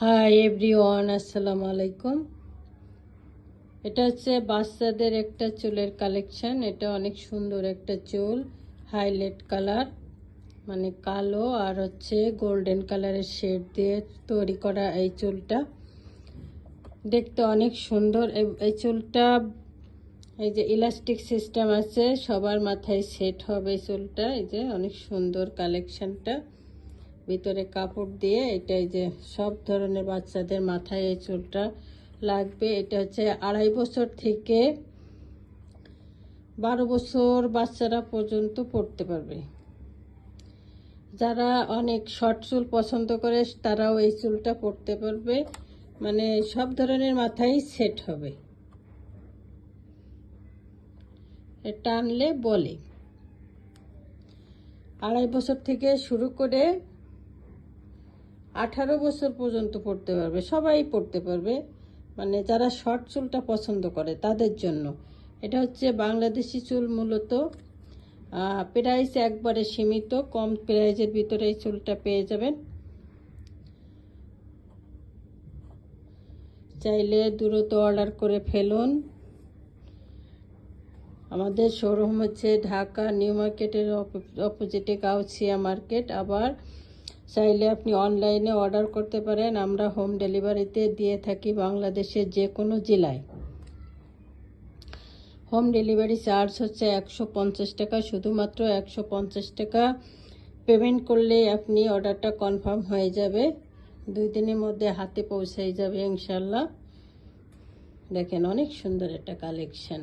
Hi everyone আসসালামু আলাইকুম এটা হচ্ছে বাচ্চাদের একটা চুলের কালেকশন এটা অনেক সুন্দর একটা চুল হাইলাইট কালার মানে কালো আর হচ্ছে গোল্ডেন কালারের শেড দিয়ে তৈরি করা এই চুলটা। দেখতে অনেক সুন্দর। এই- চুলটা, এই যে ইলাস্টিক সিস্টেম আছে, সবার মাথায় সেট হবে চুলটা। এই যে অনেক সুন্দর কালেকশনটা ভিতরে কাপড় দিয়ে এটা এই যে সব ধরনের বাচ্চাদের মাথায় এই চুলটা লাগবে। এটা হচ্ছে আড়াই বছর থেকে বারো বছর বাচ্চারা পর্যন্ত পড়তে পারবে। যারা অনেক শর্ট চুল পছন্দ করে, তারাও এই চুলটা পরতে পারবে। মানে সব ধরনের মাথায় সেট হবে। টানলে বলে। আড়াই বছর থেকে শুরু করে আঠারো বছর পর্যন্ত পড়তে পারবে, সবাই পড়তে পারবে। মানে যারা শর্ট চুলটা পছন্দ করে, তাদের জন্য। এটা হচ্ছে বাংলাদেশি চুল মূলত। প্রাইস একবারে সীমিত, কম প্রাইজের ভিতরে এই চুলটা পেয়ে যাবেন। চাইলে দ্রুত অর্ডার করে ফেলুন। আমাদের শোরুম হচ্ছে ঢাকা, নিউ মার্কেটের অপোজিটে গাউছিয়া মার্কেট। আবার চাইলে আপনি অনলাইনে অর্ডার করতে পারেন। আমরা হোম ডেলিভারিতে দিয়ে থাকি বাংলাদেশের যে কোনো জেলায়। হোম ডেলিভারি চার্জ হচ্ছে একশো পঞ্চাশ টাকা, শুধুমাত্র একশো পঞ্চাশ টাকা। পেমেন্ট করলে আপনি অর্ডারটা কনফার্ম হয়ে যাবে। দুই দিনের মধ্যে হাতে পৌঁছাই যাবে ইনশাল্লাহ দেখেন, অনেক সুন্দর একটা কালেকশন।